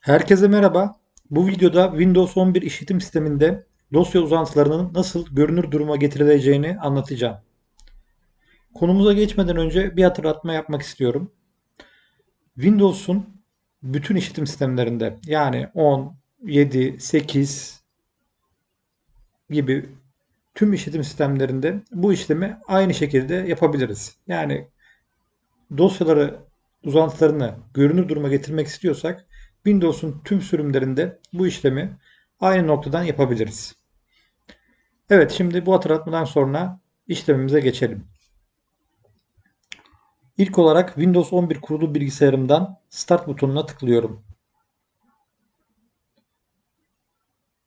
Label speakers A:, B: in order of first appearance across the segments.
A: Herkese merhaba. Bu videoda Windows 11 işletim sisteminde dosya uzantılarının nasıl görünür duruma getirileceğini anlatacağım. Konumuza geçmeden önce bir hatırlatma yapmak istiyorum. Windows'un bütün işletim sistemlerinde yani 10, 7, 8 gibi tüm işletim sistemlerinde bu işlemi aynı şekilde yapabiliriz. Yani dosyaları uzantılarını görünür duruma getirmek istiyorsak Windows'un tüm sürümlerinde bu işlemi aynı noktadan yapabiliriz. Evet şimdi bu hatırlatmadan sonra işlemimize geçelim. İlk olarak Windows 11 kurulu bilgisayarımdan Start butonuna tıklıyorum.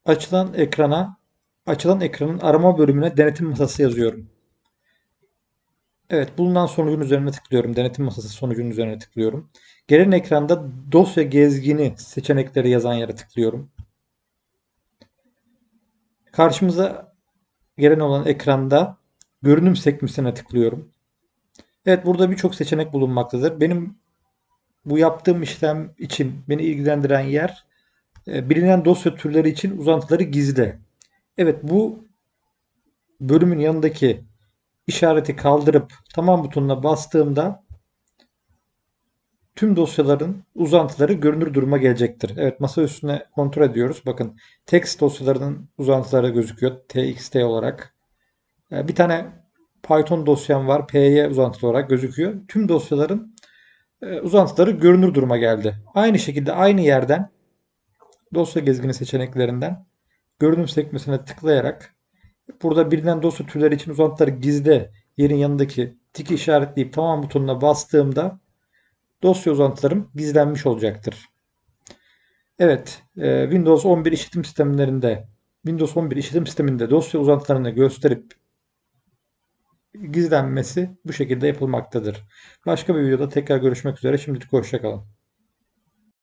A: Açılan ekrana açılan ekranın arama bölümüne denetim masası yazıyorum. Evet bulunan sonucun üzerine tıklıyorum. Denetim masası sonucunun üzerine tıklıyorum. Gelen ekranda dosya gezgini seçenekleri yazan yere tıklıyorum. Karşımıza gelen olan ekranda görünüm sekmesine tıklıyorum. Evet burada birçok seçenek bulunmaktadır. Benim bu yaptığım işlem için beni ilgilendiren yer e, bilinen dosya türleri için uzantıları gizle. Evet bu bölümün yanındaki işareti kaldırıp tamam butonuna bastığımda tüm dosyaların uzantıları görünür duruma gelecektir. Evet masa üstüne kontrol ediyoruz. Bakın text dosyalarının uzantıları gözüküyor txt olarak. Ee, bir tane Python dosyam var. py uzantılı olarak gözüküyor. Tüm dosyaların e, uzantıları görünür duruma geldi. Aynı şekilde aynı yerden dosya gezgini seçeneklerinden görünüm sekmesine tıklayarak burada bilinen dosya türleri için uzantıları gizle yerin yanındaki tiki işaretleyip tamam butonuna bastığımda dosya uzantılarım gizlenmiş olacaktır. Evet, e, Windows 11 işletim sistemlerinde Windows 11 işletim sisteminde dosya uzantılarını gösterip gizlenmesi bu şekilde yapılmaktadır. Başka bir videoda tekrar görüşmek üzere. Şimdilik hoşçakalın.